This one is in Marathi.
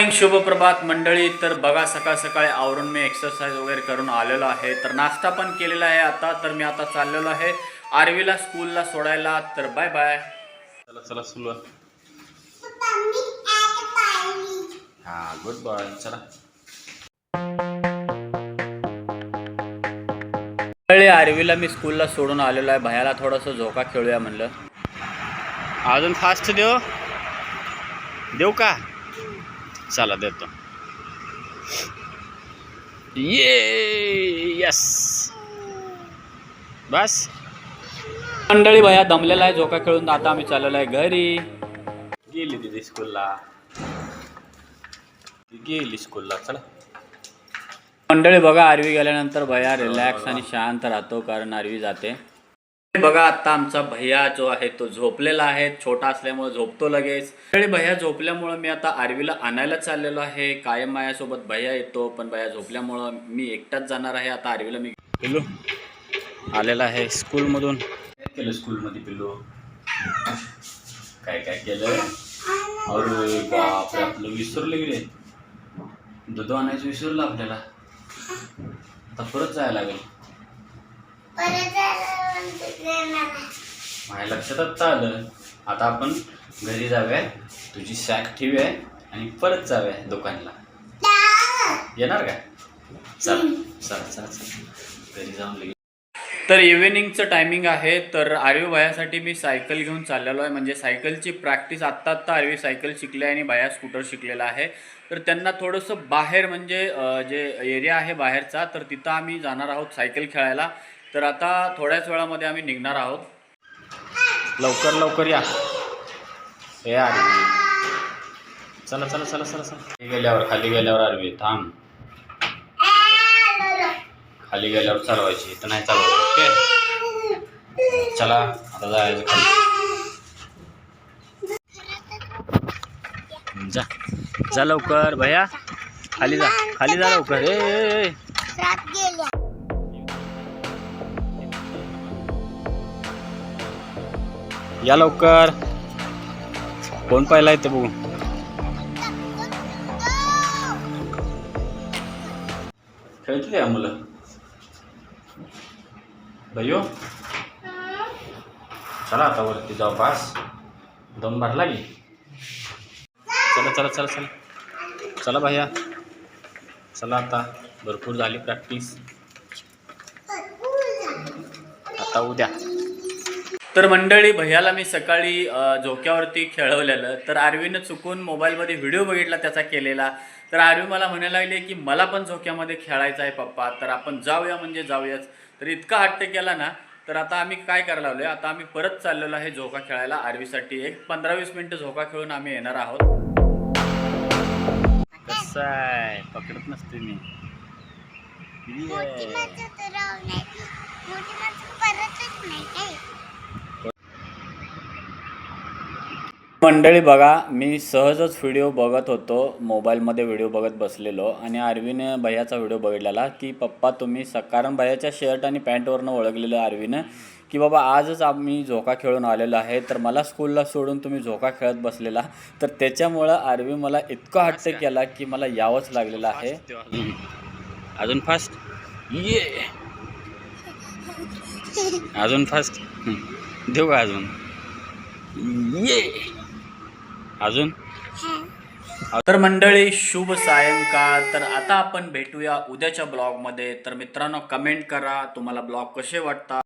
मॉर्निंग शुभ प्रभात मंडळी. तर बघा सकाळ सकाळी आवरून मी एक्सरसाइज वगैरे करून आलेलो आहे. तर नाश्ता पण केलेला आहे आता. तर मी आता चाललेलो आहे आरवीला स्कूलला सोडायला. तर बाय बाय चला चला सुरू हा गुड बॉय चला. मंडळी आरवीला मी स्कूलला सोडून आलेलो आहे. भयाला थोडंसं झोका खेळूया म्हणलं. अजून फास्ट देऊ देऊ का? चला देतो. ये यस बस. मंडळी भया दमलेला आहे झोका खेळून आता आम्ही चाललेलो आहे घरी. गेली दिदी स्कूलला गेली स्कूलला चला. मंडळी बघा आरवी गेल्यानंतर भया रिलॅक्स आणि शांत राहतो कारण आरवी जाते. बघा आता आमचा भैया जो आहे तो झोपलेला आहे. छोटा असल्यामुळे झोपतो लगेच. भैया झोपल्यामुळं मी आता आरवीला आणायला चाललेलो आहे. कायम माझ्यासोबत भैया येतो पण भैया झोपल्यामुळं मी एकटाच जाणार आहे. आता आरवीला मी पिल्लू आलेला आहे स्कूलमधून. काय केलं स्कूलमध्ये पिल्लू. काय काय केलं अरे बापरे आपलं विसरलं गेले दूध आणायचं विसरलं आपल्याला. आता परत जायला लागेल. माझ्या लक्षातच आलं आता आपण घरी जाऊया. तुझी सॅक ठेवूया आणि परत जाऊया दुकानला. येणार का? चल चल चल चल. घरी जाऊन लगेच. तर इव्हिनिंगचं टायमिंग आहे. तर आरवी भयासाठी मी सायकल घेऊन चाललेलो आहे. म्हणजे सायकलची प्रॅक्टिस आत्ता आत्ता आरवी सायकल शिकले आणि भया स्कूटर शिकलेला आहे. तर त्यांना थोडंसं बाहेर म्हणजे जे एरिया आहे बाहेरचा तर तिथं आम्ही जाणार आहोत सायकल खेळायला. तर आता थोड्याच वेळामध्ये आम्ही निघणार आहोत. लवकर लवकर या. हे आरवी चला चला चला चला चला. खाली गेल्यावर खाली गेल्यावर आरवी थांब. खाली गेल्यावर चालवायची तर नाही चालवायची ओके? चला आता जायचं खाली. जा. जा लवकर भैया. खाली जा खाली जा लवकर. ए, ए. या लवकर. कोण पाहिला ते बघू? खेळते या मुलं? भैयो चला आता वरती जाऊ पास. दम भरला की. चला चला चला चला. चला भैया चला आता. भरपूर झाली प्रॅक्टिस आता उद्या. तर मंडळी भैयाला मी सकाळी झोक्यावरती खेळवलेलं. तर आरवीनं चुकून मोबाईलमध्ये व्हिडिओ बघितला त्याचा केलेला. तर आरवी मला म्हणायला लागले की मला पण झोक्यामध्ये खेळायचं आहे पप्पा तर आपण जाऊया म्हणजे जाऊयाच. तर इतका हट्ट केला ना तर आता आम्ही काय करायला लावलो आता आम्ही परत चाललेलो आहे झोका खेळायला आरवीसाठी. एक पंधरा वीस मिनिटं झोका खेळून आम्ही येणार आहोत. कसं आहे? पकडत नसते मी. मंडळी बघा मी सहजच व्हिडिओ बघत होतो मोबाईलमध्ये व्हिडिओ बघत बसलेलो आणि आरवीने भैयाचा व्हिडिओ बघितलेला की पप्पा तुम्ही सकारण भैयाच्या शर्ट आणि पॅन्टवरनं ओळखलेलं आरवीनं की बाबा आजच आम्ही झोका खेळून आलेलो आहे तर मला स्कूलला सोडून तुम्ही झोका खेळत बसलेला. तर त्याच्यामुळं आरवी मला इतका हट्ट केला की मला यावंच लागलेलं आहे. अजून फास्ट ये. अजून फास्ट देऊ का अजून? ये. अजून? तर मंडळी शुभ सायंकाळ. तर आता आपण भेटूया उद्याच्या ब्लॉगमध्ये. तर मित्रांनो कमेंट करा. तुम्हाला ब्लॉग कसे वाटतात?